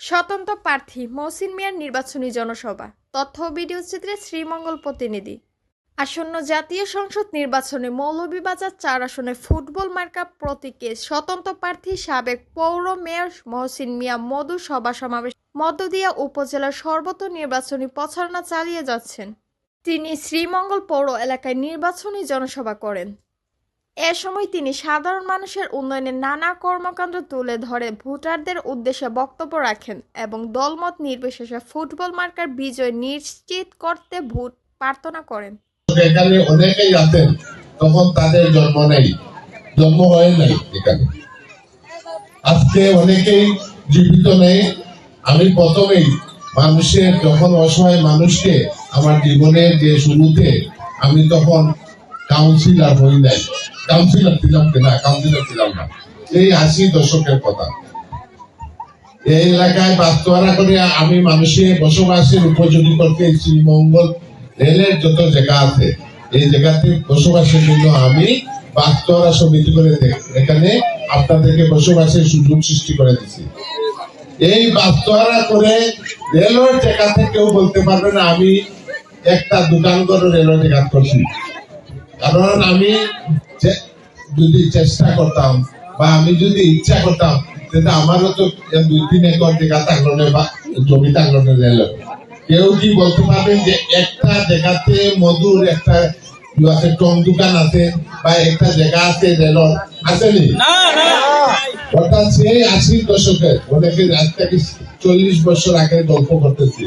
স্বতন্ত্র প্রার্থী মহসিন মিয়ার নির্বাচনী জনসভা। তথ্য ও ভিডিও চিত্রে শ্রীমঙ্গল প্রতিনিধি। আসন্ন জাতীয় সংসদ নির্বাচনে মৌলভীবাজার চার আসনে ফুটবল মার্কা প্রতীকে স্বতন্ত্র প্রার্থী সাবেক পৌর মেয়র মহসিন মিয়া মধু সভা সমাবেশ মধ্যদিয়া উপজেলার সর্বত নির্বাচনী প্রচারণা চালিয়ে যাচ্ছেন। তিনি শ্রীমঙ্গল পৌর এলাকায় নির্বাচনী জনসভা করেন। এ সময় তিনি সাধারণ মানুষের উন্নয়নে নানা কর্মকাণ্ড তুলে ধরে ভোটারদের উদ্দেশ্যে বক্তব্য রাখেন এবং দলমত নির্বিশেষে ফুটবল মার্কার বিজয় নিশ্চিত করতে ভোট প্রার্থনা করেন। এখানে অনেকেই আছেন, তখন তাদের জন্ম নেই, জন্ম হয় নাই এখানে। আজকে অনেকেই জীবিত নেই। আমি প্রথমেই মানুষের যখন অসহায় মানুষকে আমার জীবনের যে শুরুতে আমি তখন কাউন্সিলর হই নাই। কাউন্সিলর ছিলাম কিনা কাউন্সিলর ছিলাম না এই আশি দশকের কথা। এই এলাকায় বাস্তবারা করে আমি মানুষের বসবাসের উপযোগী করতে শ্রীমঙ্গল রেলের যত জায়গা আছে, এই জায়গাতে বসবাসের জন্য আমি বাস্তবারা সমিতি করে এখানে আপনাদেরকে বসবাসের সুযোগ সৃষ্টি করে দিছি। এই বাস্তবারা করে রেলের জায়গা থেকেও বলতে পারবে না, আমি একটা দোকান করে রেলের জায়গা করছি। কারণ আমি যদি চেষ্টা করতাম বা আমি যদি ইচ্ছা করতাম তাহলে আমারও তো দুই তিন একর জায়গা থাকল না বা জমি থাকল না কেউ কি বলতে পারবেন যে একটা জায়গাতে মধুর একটা আছে টং দোকান আছে বা একটা জায়গা আছে রেলর আসেনি অর্থাৎ সেই আশির দশকে অনেকে আজ থেকে চল্লিশ বছর আগে গল্প করতেছি।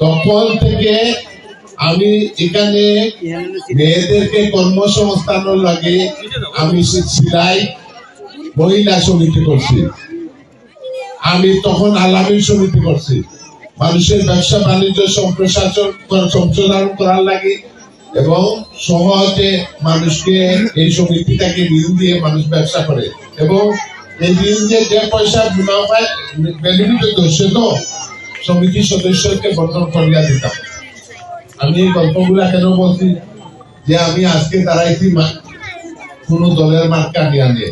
তখন থেকে আমি এখানে মেয়েদেরকে কর্মসংস্থানের লাগে আমি সেলাই মহিলা সমিতি করছি। আমি তখন আলামী সমিতি করছি। মানুষের ব্যবসা বাণিজ্য সম্প্রসারণ সম্প্রসারণ করার লাগে এবং সহজে মানুষকে এই সমিতিটাকে ঋণ দিয়ে মানুষ ব্যবসা করে এবং এই ঋণ দিয়ে যে পয়সা মুনাফা বেনিফিট সে তো সমিতির সদস্যকে বর্তন করিয়া দিতাম। আমি এই গল্পগুলা কেন বলছি? যে আমি আজকে দাঁড়াইছি কোনো দলের নিয়ে নিয়ে